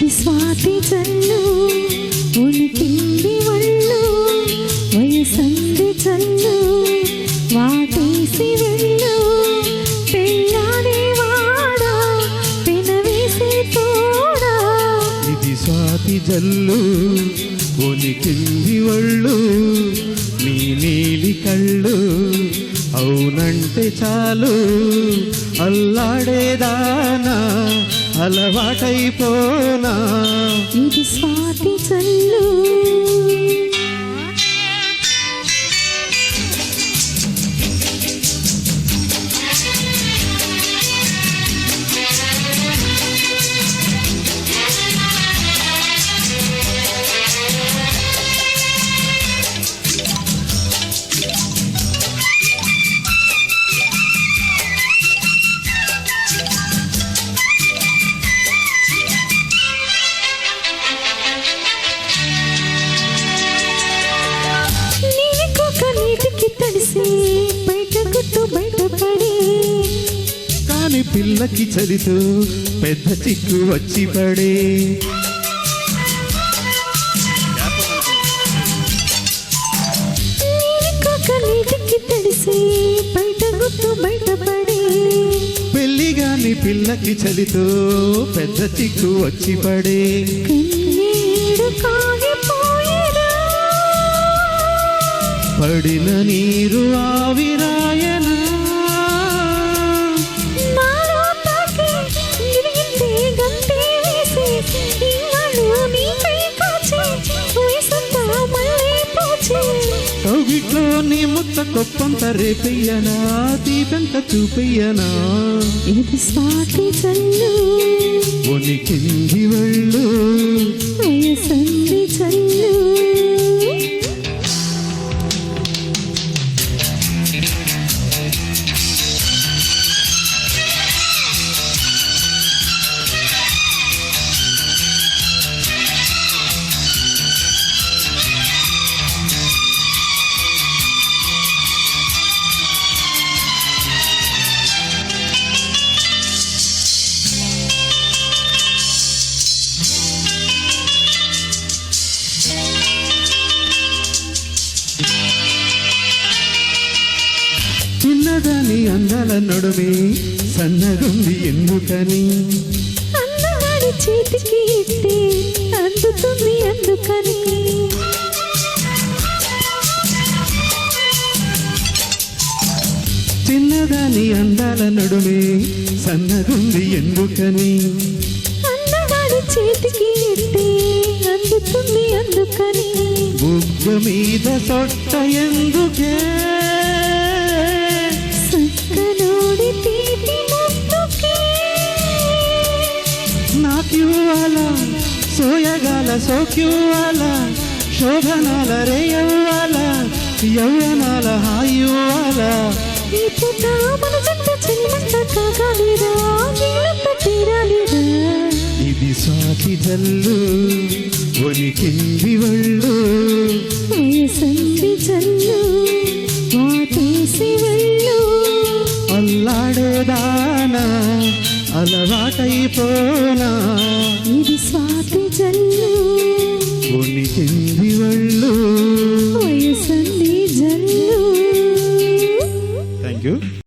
ఇది స్వాతి చల్లు ఉనికింది ఒళ్ళు వయసంది చల్లు వాటేసి వెళ్ళు పెళ్ళాడే పెనవేసి తోడా. ఇది స్వాతి జల్లు ఒలికింది ఒళ్ళు నీ నీలి కళ్ళు అవునంటే చాలు అల్లాడేదా. అలవాటైపోనా? ఇది స్వాతి చల్లు. పిల్లకి చలితో పెద్ద చిక్కు వచ్చి పడే. పెళ్ళిగాని పిల్లకి చలితో పెద్ద చిక్కు వచ్చి పడే. పడిన నీరు ఆవిరాయనా కౌగిట్లో నీ ముత్త కొప్పంత రేపెయ్యనా దీపెంత చూపెయ్యనా? ఇది ఉనికింది వెళ్ళు. చల్లు? చిన్నదాని అందాల నడుమే సన్నగుంది ఎందుకని అన్నవాడి చేతికి ఇస్తే అందుతుంది అందుకని. చిన్నదాని అందాల నడుమే సన్నగుంది ఎందుకని అన్నవాడి చేతికి ఇస్తే అందుతుంది అందుకని. బుగ్గ మీద సొట్ట ఎందుకే సోయగాల సోక్యువాల శోభనాల రేయవ్వాల మన చెల్లిమంట కాగాలిరా నీళ్ళంత తీరాలిరా ఇది స్వాతి జల్లు ఒలికింది ఒళ్ళు వయసంది చల్లు వాటేసి వెళ్ళు అల్లాడేదానా అలవాటైపోనా ఇది స్వాతి ఉనికింది